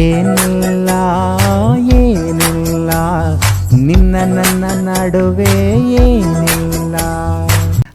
ಏನಿಲ್ಲ ಏನಿಲ್ಲ ನಿನ್ನ ನನ್ನ ನಡುವೆ ಏನಿಲ್ಲ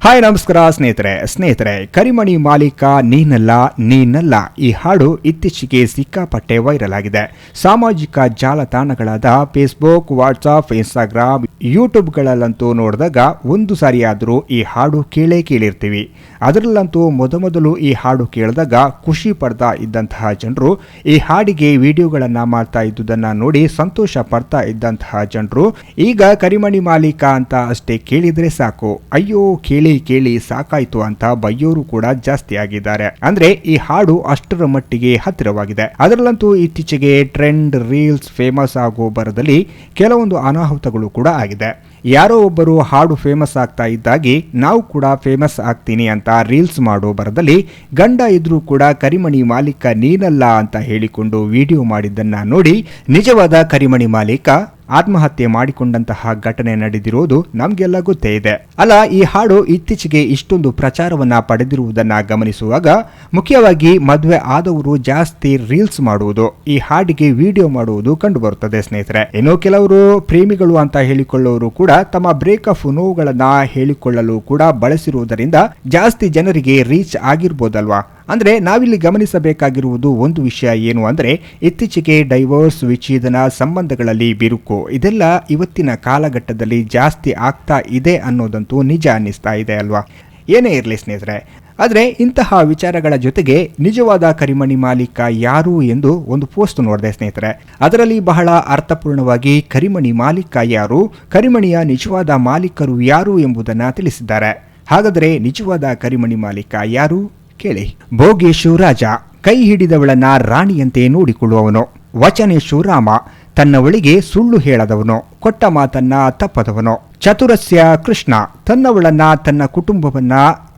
ಹಾಯ್, ನಮಸ್ಕಾರ ಸ್ನೇಹಿತರೆ. ಸ್ನೇಹಿತರೆ, ಕರಿಮಣಿ ಮಾಲೀಕ ನೀನಲ್ಲ ನೀನಲ್ಲ. ಈ ಹಾಡು ಇತ್ತೀಚೆಗೆ ಸಿಕ್ಕಾಪಟ್ಟೆ ವೈರಲ್ ಆಗಿದೆ. ಸಾಮಾಜಿಕ ಜಾಲತಾಣಗಳಾದ ಫೇಸ್ಬುಕ್ ವಾಟ್ಸಾಪ್ ಇನ್ಸ್ಟಾಗ್ರಾಮ್ ಯೂಟ್ಯೂಬ್ಗಳಲ್ಲಂತೂ ನೋಡಿದಾಗ ಒಂದು ಸಾರಿಯಾದರೂ ಈ ಹಾಡು ಕೇಳೇ ಕೇಳಿರ್ತೀವಿ. ಅದರಲ್ಲಂತೂ ಮೊದಮೊದಲು ಈ ಹಾಡು ಕೇಳಿದಾಗ ಖುಷಿ ಪಡ್ತಾ ಇದ್ದಂತಹ ಜನರು, ಈ ಹಾಡಿಗೆ ವಿಡಿಯೋಗಳನ್ನು ಮಾಡ್ತಾ ಇದ್ದುದನ್ನು ನೋಡಿ ಸಂತೋಷ ಪಡ್ತಾ ಇದ್ದಂತಹ ಜನರು, ಈಗ ಕರಿಮಣಿ ಮಾಲೀಕ ಅಂತ ಅಷ್ಟೇ ಕೇಳಿದರೆ ಸಾಕು. ಅಯ್ಯೋ, ಕೇಳಿ ಕೇಳಿ ಸಾಕಾಯ್ತು ಅಂತ ಬೈಯೋರು ಕೂಡ ಜಾಸ್ತಿ ಆಗಿದ್ದಾರೆ. ಅಂದ್ರೆ ಈ ಹಾಡು ಅಷ್ಟರ ಮಟ್ಟಿಗೆ ಹತ್ತಿರವಾಗಿದೆ. ಅದರಲ್ಲಂತೂ ಇತ್ತೀಚೆಗೆ ಟ್ರೆಂಡ್ ರೀಲ್ಸ್ ಫೇಮಸ್ ಆಗೋ ಬರದಲ್ಲಿ ಕೆಲವೊಂದು ಅನಾಹುತಗಳು ಕೂಡ ಆಗಿದೆ. ಯಾರೋ ಒಬ್ಬರು ಹಾಡು ಫೇಮಸ್ ಆಗ್ತಾ ಇದ್ದಾಗಿ ನಾವು ಕೂಡ ಫೇಮಸ್ ಆಗ್ತೀನಿ ಅಂತ ರೀಲ್ಸ್ ಮಾಡೋ ಬರದಲ್ಲಿ ಗಂಡ ಇದ್ರೂ ಕೂಡ ಕರಿಮಣಿ ಮಾಲೀಕ ನೀನಲ್ಲ ಅಂತ ಹೇಳಿಕೊಂಡು ವಿಡಿಯೋ ಮಾಡಿದ್ದನ್ನ ನೋಡಿ ನಿಜವಾದ ಕರಿಮಣಿ ಮಾಲೀಕ ಆತ್ಮಹತ್ಯೆ ಮಾಡಿಕೊಂಡಂತಹ ಘಟನೆ ನಡೆದಿರುವುದು ನಮಗೆಲ್ಲ ಗೊತ್ತೇ ಇದೆ. ಅಲ್ಲ, ಈ ಹಾಡು ಇತ್ತೀಚೆಗೆ ಇಷ್ಟೊಂದು ಪ್ರಚಾರವನ್ನ ಪಡೆದಿರುವುದನ್ನ ಗಮನಿಸುವಾಗ ಮುಖ್ಯವಾಗಿ ಮದುವೆ ಆದವರು ಜಾಸ್ತಿ ರೀಲ್ಸ್ ಮಾಡುವುದು, ಈ ಹಾಡಿಗೆ ವಿಡಿಯೋ ಮಾಡುವುದು ಕಂಡುಬರುತ್ತದೆ ಸ್ನೇಹಿತರೆ. ಇನ್ನು ಕೆಲವರು ಪ್ರೇಮಿಗಳು ಅಂತ ಹೇಳಿಕೊಳ್ಳೋರು ಕೂಡ ತಮ್ಮ ಬ್ರೇಕಪ್ ನೋವುಗಳನ್ನ ಹೇಳಿಕೊಳ್ಳಲು ಕೂಡ ಬಳಸಿರುವುದರಿಂದ ಜಾಸ್ತಿ ಜನರಿಗೆ ರೀಚ್ ಆಗಿರ್ಬೋದಲ್ವಾ? ಅಂದ್ರೆ ನಾವಿಲ್ಲಿ ಗಮನಿಸಬೇಕಾಗಿರುವುದು ಒಂದು ವಿಷಯ ಏನು ಅಂದರೆ ಇತ್ತೀಚೆಗೆ ಡೈವೋರ್ಸ್, ವಿಚ್ಛೇದನ ಸಂಬಂಧಗಳಲ್ಲಿ ಬಿರುಕು. ಇದೆಲ್ಲ ಇವತ್ತಿನ ಕಾಲಘಟ್ಟದಲ್ಲಿ ಜಾಸ್ತಿ ಆಗ್ತಾ ಇದೆ ಅನ್ನೋದಂತೂ ನಿಜ ಅನ್ನಿಸ್ತಾ ಇದೆ ಅಲ್ವಾ? ಏನೇ ಇರಲಿ ಸ್ನೇಹಿತರೆ. ಆದರೆ ಇಂತಹ ವಿಚಾರಗಳ ಜೊತೆಗೆ ನಿಜವಾದ ಕರಿಮಣಿ ಮಾಲೀಕ ಯಾರು ಎಂದು ಒಂದು ಪೋಸ್ಟ್ ನೋಡಿದೆ ಸ್ನೇಹಿತರೆ. ಅದರಲ್ಲಿ ಬಹಳ ಅರ್ಥಪೂರ್ಣವಾಗಿ ಕರಿಮಣಿ ಮಾಲೀಕ ಯಾರು, ಕರಿಮಣಿಯ ನಿಜವಾದ ಮಾಲೀಕರು ಯಾರು ಎಂಬುದನ್ನು ತಿಳಿಸಿದ್ದಾರೆ. ಹಾಗಾದರೆ ನಿಜವಾದ ಕರಿಮಣಿ ಮಾಲೀಕ ಯಾರು? ಕೇಳಿ. ಭೋಗೇಶು ರಾಜ, ಕೈ ಹಿಡಿದವಳನ್ನ ರಾಣಿಯಂತೆ ನೋಡಿಕೊಳ್ಳುವವನು. ವಚನೇಶು ರಾಮ ತನ್ನವಳಿಗೆ ಸುಳ್ಳು ಹೇಳದವನು. ಕೊಟ್ಟ ಮಾತನ್ನ ತಪ್ಪದವನು. ಚತುರಸ್ಯ ಕೃಷ್ಣ, ತನ್ನವಳನ್ನ ತನ್ನ ಕುಟುಂಬವನ್ನ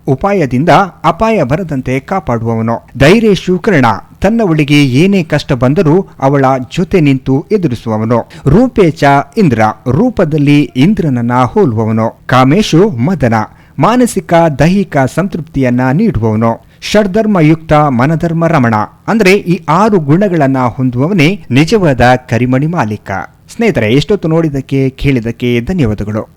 ಉಪಾಯದಿಂದ ಅಪಾಯ ಬರದಂತೆ ಕಾಪಾಡುವವನು. ಧೈರ್ಯೇಶು ಕರ್ಣ ತನ್ನವಳಿಗೆ ಏನೇ ಕಷ್ಟ ಬಂದರೂ ಅವಳ ಜೊತೆ ನಿಂತು ಎದುರಿಸುವವನು. ರೂಪೇಚ ಇಂದ್ರ, ರೂಪದಲ್ಲಿ ಇಂದ್ರನನ್ನ ಹೋಲುವವನು. ಕಾಮೇಶು ಮದನ, ಮಾನಸಿಕ ದೈಹಿಕ ಸಂತೃಪ್ತಿಯನ್ನ ನೀಡುವವನು. ಷಡ್ಧರ್ಮಯುಕ್ತ ಮನಧರ್ಮ ರಮಣ. ಅಂದರೆ ಈ ಆರು ಗುಣಗಳನ್ನು ಹೊಂದುವವನೇ ನಿಜವಾದ ಕರಿಮಣಿ ಮಾಲೀಕ. ಸ್ನೇಹಿತರೆ, ಎಷ್ಟೊತ್ತು ನೋಡಿದ್ದಕ್ಕೆ, ಕೇಳಿದ್ದಕ್ಕೆ ಧನ್ಯವಾದಗಳು.